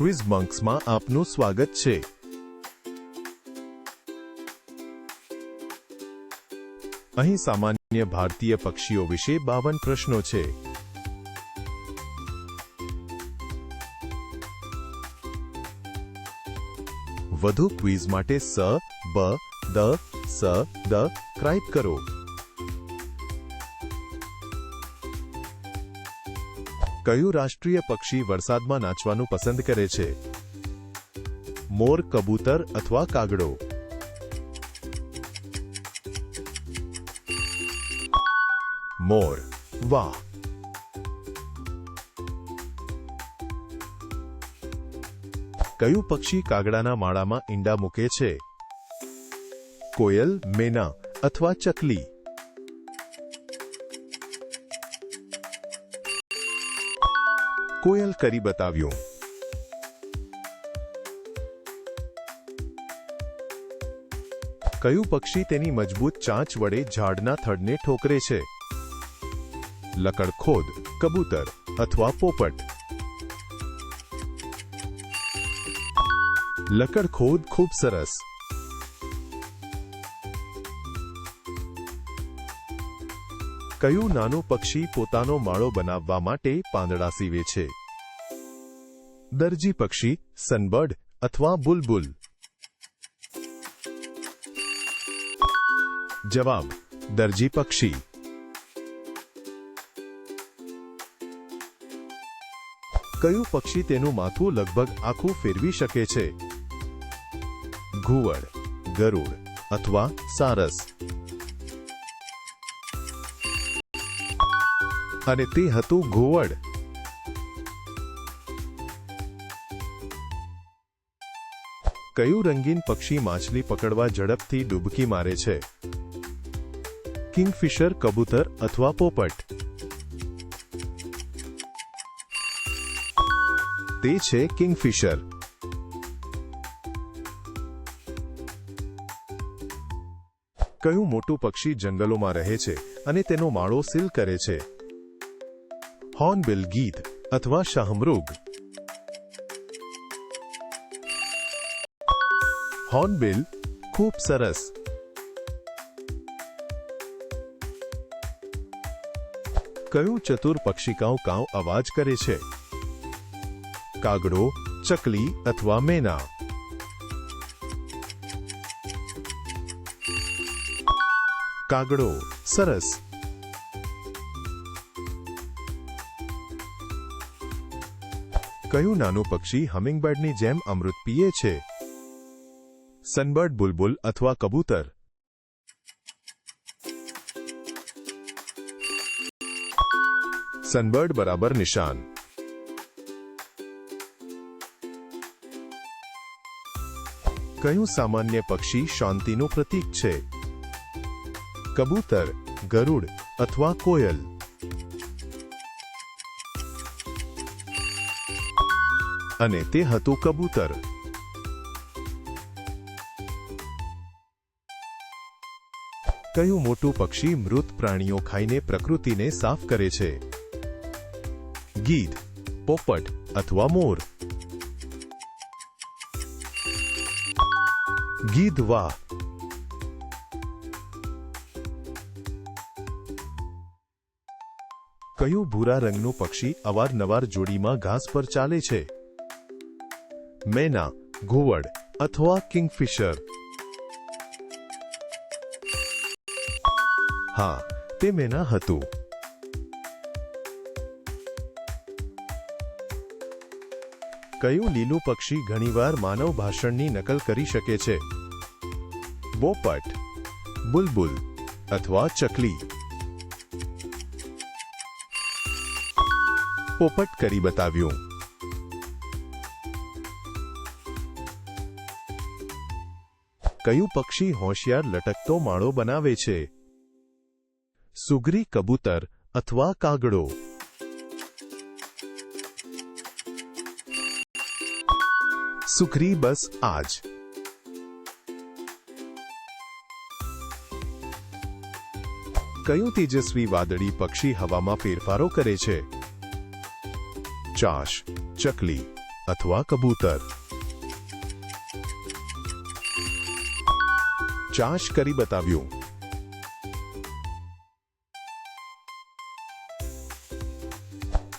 Quiz બંક્સમાં આપનું સ્વાગત છે. અહીં સામાન્ય ભારતીય પક્ષીઓ વિશે બાવન પ્રશ્નો છે. વધુ ક્વિઝ માટે સ, બ, દ, સ, દ ક્રાઇબ કરો. કયું રાષ્ટ્રીય પક્ષી વરસાદમાં નાચવાનું પસંદ કરે છે? મોર, કબૂતર અથવા કાગડો? મોર. વાહ. કયું પક્ષી કાગડાના માળામાં ઈંડા મૂકે છે? કોયલ, મેના અથવા ચકલી? કોયલ કરી બતાવ્યું. કયું પક્ષી તેની મજબૂત ચાંચ વડે ઝાડના થડને ઠોકરે છે? લકડખોદ, કબૂતર અથવા પોપટ? લકડખોદ ખૂબ સરસ. કયું નાનું પક્ષી પોતાનો માળો બનાવવા માટે પાંદડા સીવે છે? દરજી પક્ષી, સનબર્ડ અથવા બુલબુલ. જવાબ, દરજી પક્ષી. કયું પક્ષી તેનું માથું લગભગ આખું ફેરવી શકે છે? ઘુવડ, ગરુડ અથવા સારસ. અને તે હતું ઘુવડ. કયું રંગીન પક્ષી માછલી પકડવા ઝડપથી ડૂબકી મારે છે? કિંગફિશર, કબૂતર અથવા પોપટ? તે છે કિંગફિશર. કયું મોટું પક્ષી જંગલોમાં રહે છે અને તેનો માળો સીલ કરે છે? હોર્નબિલ ગીધ અથવા શાહમૃગ? હોર્નબિલ ખૂબ સરસ. કયું ચતુર કાઉ કાઉ અવાજ કરે છે? કાગડો, ચકલી અથવા મેના? કાગડો, સરસ. કયું નાનું પક્ષી હમિંગબર્ડની જેમ અમૃત પીએ છે? સનબર્ડ બુલબુલ અથવા કબૂતર સનબર્ડ બરાબર નિશાન કયું સામાન્ય પક્ષી શાંતિનું પ્રતીક છે કબૂતર ગરુડ અથવા કોયલ અને તે હતું કબૂતર કયું મોટું પક્ષી મૃત પ્રાણીઓ ખાઈને પ્રકૃતિને સાફ કરે છે? ગીધ, પોપટ અથવા મોર? ગીધ વાહ! કયું ભૂરા રંગનું પક્ષી અવારનવાર જોડીમાં ઘાસ પર ચાલે છે? મેના, ઘુવડ અથવા કિંગફિશર? હા, તે મેના હતું. કયું લીલું પક્ષી ઘણીવાર માનવ ભાષણની નકલ કરી શકે છે? બોપટ, બુલબુલ અથવા ચકલી. પોપટ કરી બતાવ્યું. કયું પક્ષી હોશિયાર લટકતો માળો બનાવે છે? સુગરી કબૂતર અથવા કાગડો. સુખરી બસ આજ. કયું તેજસ્વી વાદળી પક્ષી હવામાં ફેરફારો કરે છે? ચાશ, ચકલી અથવા કબૂતર. ચાશ કરી બતાવ્યું.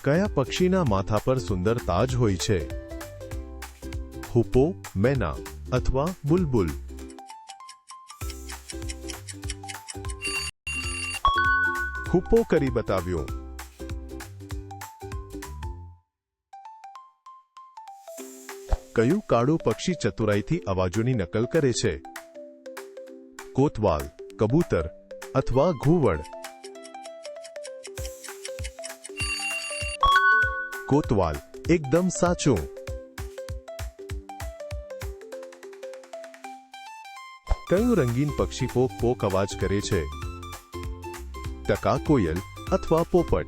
કયા પક્ષીના માથા પર સુંદર તાજ હોય છે? હુપો મેના અથવા બુલબુલ? હુપ્પો કરી બતાવ્યો. કયું કાળું પક્ષી ચતુરાઈથી અવાજોની નકલ કરે છે? કોતવાલ, કબૂતર અથવા ઘુવડ? કોતવાલ, એકદમ સાચું. કયું રંગીન પક્ષી પોક પોક અવાજ કરે છે? ટકા કોયલ અથવા પોપટ?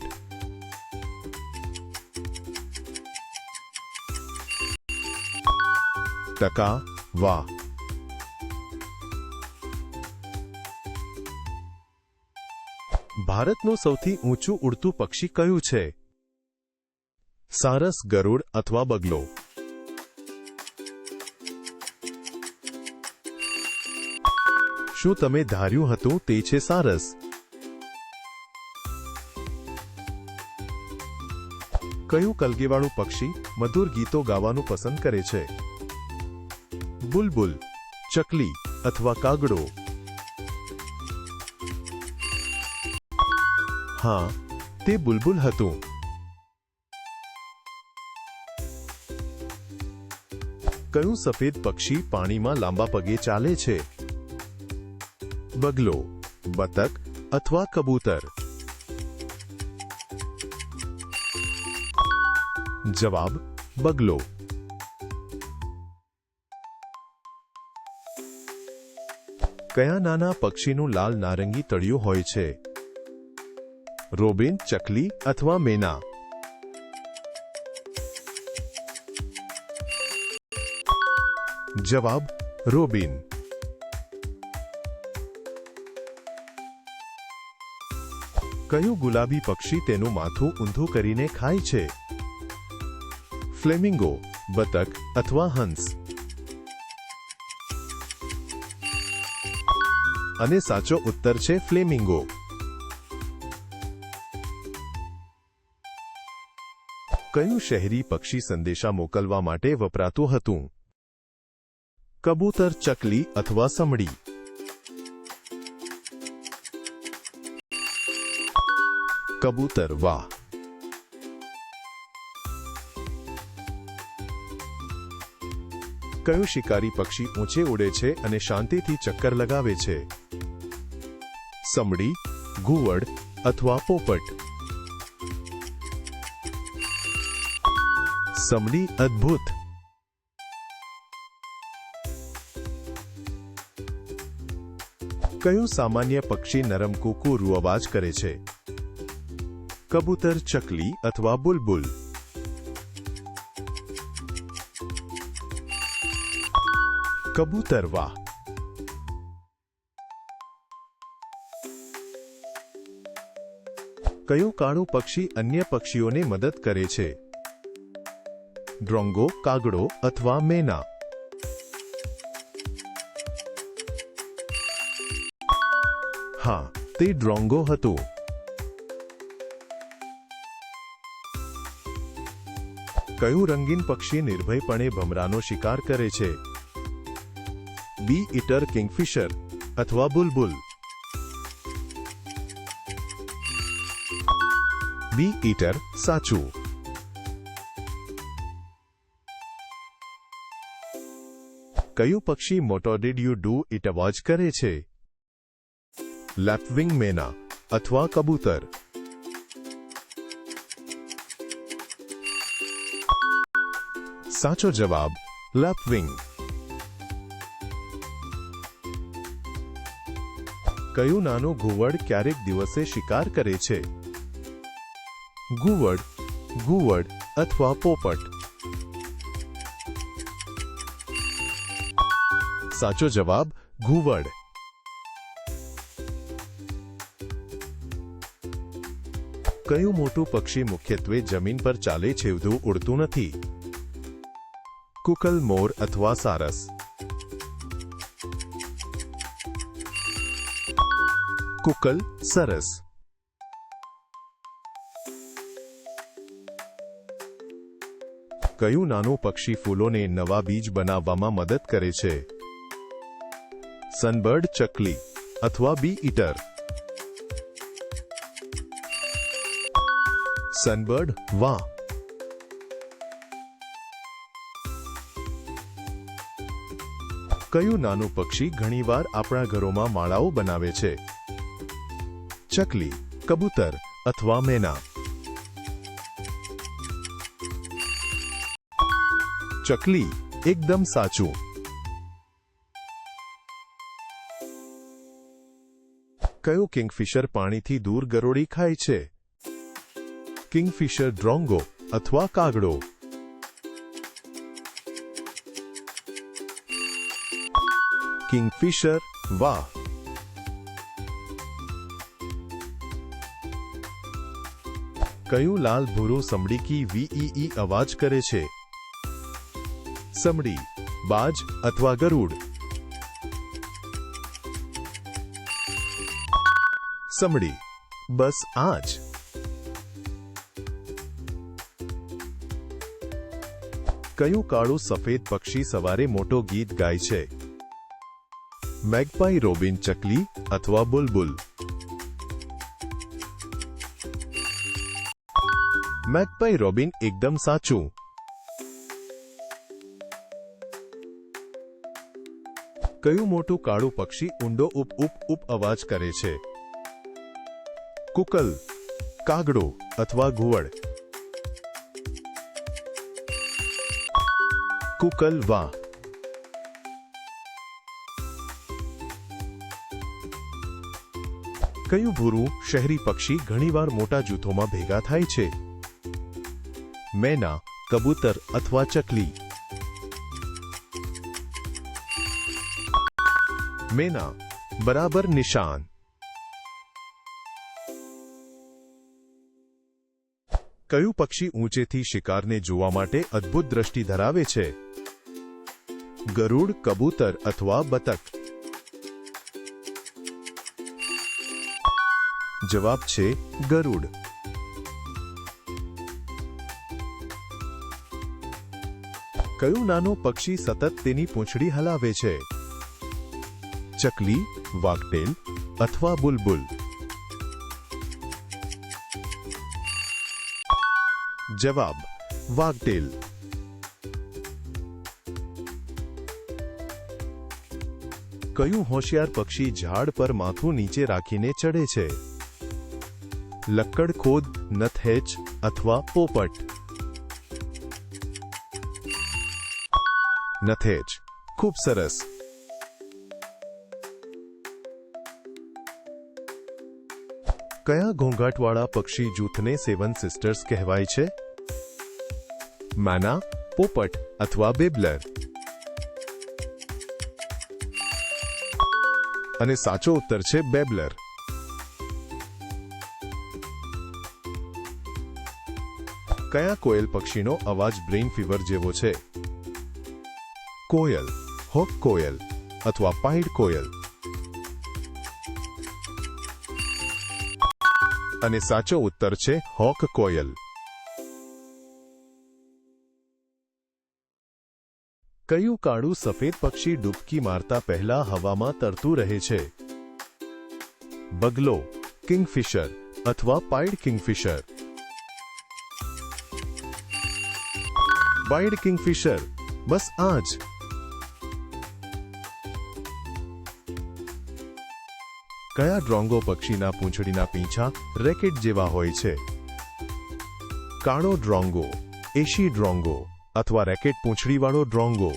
ટકા વાહ. ભારતનું સૌથી ઊંચું ઉડતું પક્ષી કયું છે? સારસ, ગરુડ અથવા બગલો. શું તમે ધાર્યું હતું તે છે સારસ? કયું કલગીવાળું પક્ષી મધુર ગીતો ગાવાનું પસંદ કરે છે? બુલબુલ, ચકલી અથવા કાગડો? હા, તે બુલબુલ હતું. કયું સફેદ પક્ષી પાણીમાં લાંબા પગે ચાલે છે? બગલો, બતક અથવા કબૂતર? જવાબ, બગલો. કયા નાના પક્ષીનું લાલ નારંગી તળિયું હોય છે? રોબિન, ચકલી અથવા મેના? જવાબ, રોબિન. કયું ગુલાબી પક્ષી તેનું માથું ઊંધું કરીને ખાય છે? ફ્લેમિંગો, બતક અથવા હંસ. અને સાચો ઉત્તર છે ફ્લેમિંગો. કયું શહેરી પક્ષી સંદેશા મોકલવા માટે વપરાતું હતું? કબૂતર ચકલી અથવા સમડી. કબૂતર વાહ. કયું શિકારી પક્ષી ઊંચે ઉડે છે અને શાંતિથી ચક્કર લગાવે છે? સમડી, ઘુવડ અથવા પોપટ? સમડી અદ્ભુત. કયું સામાન્ય પક્ષી નરમ કૂકુ અવાજ કરે છે? કબૂતર ચકલી અથવા બુલબુલ? કબૂતર વાહ! કયું કાળું પક્ષી અન્ય પક્ષીઓને મદદ કરે છે? ડ્રોંગો, કાગડો અથવા મેના? હા, તે ડ્રોંગો હતું. કયું રંગીન પક્ષી નિર્ભયપણે ભમરાનો શિકાર કરે છે? બી, ઇટર કિંગફિશર અથવા બુલબુલ. બી, ઇટર સાચું. કયું પક્ષી મોટો ડીડ યુ ડુ ઇટ અવાજ કરે છે? લેપવિંગ મેના અથવા કબૂતર. સાચો જવાબ, લેપવિંગ. કયું નાનું ઘુવડ ક્યારેક દિવસે શિકાર કરે છે? ઘુવડ ઘુવડ અથવા પોપટ. સાચો જવાબ, ઘુવડ. કયું મોટું પક્ષી મુખ્યત્વે જમીન પર ચાલે છે વધુ ઉડતું નથી? કુકલ મોર અથવા સારસ. કુકલ સરસ. કયું નાનું પક્ષી ફૂલોને નવા બીજ બનાવવામાં મદદ કરે છે? સનબર્ડ ચકલી અથવા બી ઈટર. સનબર્ડ વાહ. કયું નાનું પક્ષી ઘણીવાર આપણા ઘરોમાં માળાઓ બનાવે છે? ચકલી, કબૂતર અથવા મેના. ચકલી, એકદમ સાચું. કયો કિંગફિશર પાણીથી દૂર ગરોળી ખાય છે? કિંગફિશર ડ્રોંગો અથવા કાગડો કિંગફિશર વાહ કયું લાલ ભૂરું સમડીકી વીઈઈ અવાજ કરે છે સમડી બાજ અથવા ગરુડ સમડી બસ આ કયું કાળું સફેદ પક્ષી સવારે મોટો ગીત ગાય છે? મેગપાઈ રોબિન ચકલી અથવા બુલબુલ? મેગપાઈ રોબિન એકદમ સાચું. કયું મોટું કાળું પક્ષી ઊંડો ઉપ ઉપ ઉપ અવાજ કરે છે? કુકલ, કાગડો અથવા ઘુવડ? કુકલ વાહ કયું ભૂરું શહેરી પક્ષી ઘણીવાર મોટા જૂથોમાં ભેગા થાય છે? મેના, કબૂતર અથવા ચકલી. મેના, બરાબર નિશાન. કયું પક્ષી ઊંચેથી શિકારને જોવા માટે અદ્ભુત દ્રષ્ટિ ધરાવે છે? ગરુડ, કબૂતર અથવા બતક. જવાબ છે ગરુડ. કયું નાનું પક્ષી સતત તેની પૂંછડી હલાવે છે? ચકલી, વાગટેલ અથવા બુલબુલ? જવાબ, વાગટેલ. કયું હોશિયાર પક્ષી ઝાડ પર માથું નીચે રાખીને ચડે છે? લક્કડખોદ નથહેચ અથવા પોપટ? નથેજ ખૂબ સરસ. કયા ઘોંઘાટવાળા પક્ષી જૂથને સેવન સિસ્ટર્સ કહેવાય છે? માના, પોપટ અથવા બેબલર? અને સાચો ઉત્તર છે બેબલર. કયા કોયલ પક્ષીનો અવાજ બ્રેઇન ફીવર જેવો છે? કોયલ, હોક કોયલ અથવા પાઇડ કોયલ? અને સાચો ઉત્તર છે હોક કોયલ. કયું કાળું સફેદ પક્ષી ડૂબકી મારતા પહેલા હવામાં તરતું રહે છે? બગલો, કિંગફિશર અથવા પાઇડ કિંગફિશર? પાઇડ કિંગફિશર, બસ આ જ. કયા ડ્રોંગો પક્ષીના પૂંછડીના પીંછા રેકેટ જેવા હોય છે? કાળો ડ્રોંગો, એશી ડ્રોંગો. અથવા રેકેટ પૂંછડીવાળો ડ્રોંગો.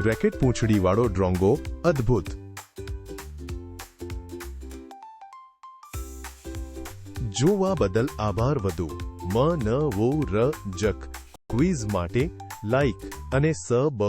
રેકેટ પૂંછડીવાળો ડ્રોંગો અદ્ભુત. જોવા બદલ આભાર વધુ. મ, ન, વો, ર, જક. ક્વિઝ માટે લાઈક અને સ, બ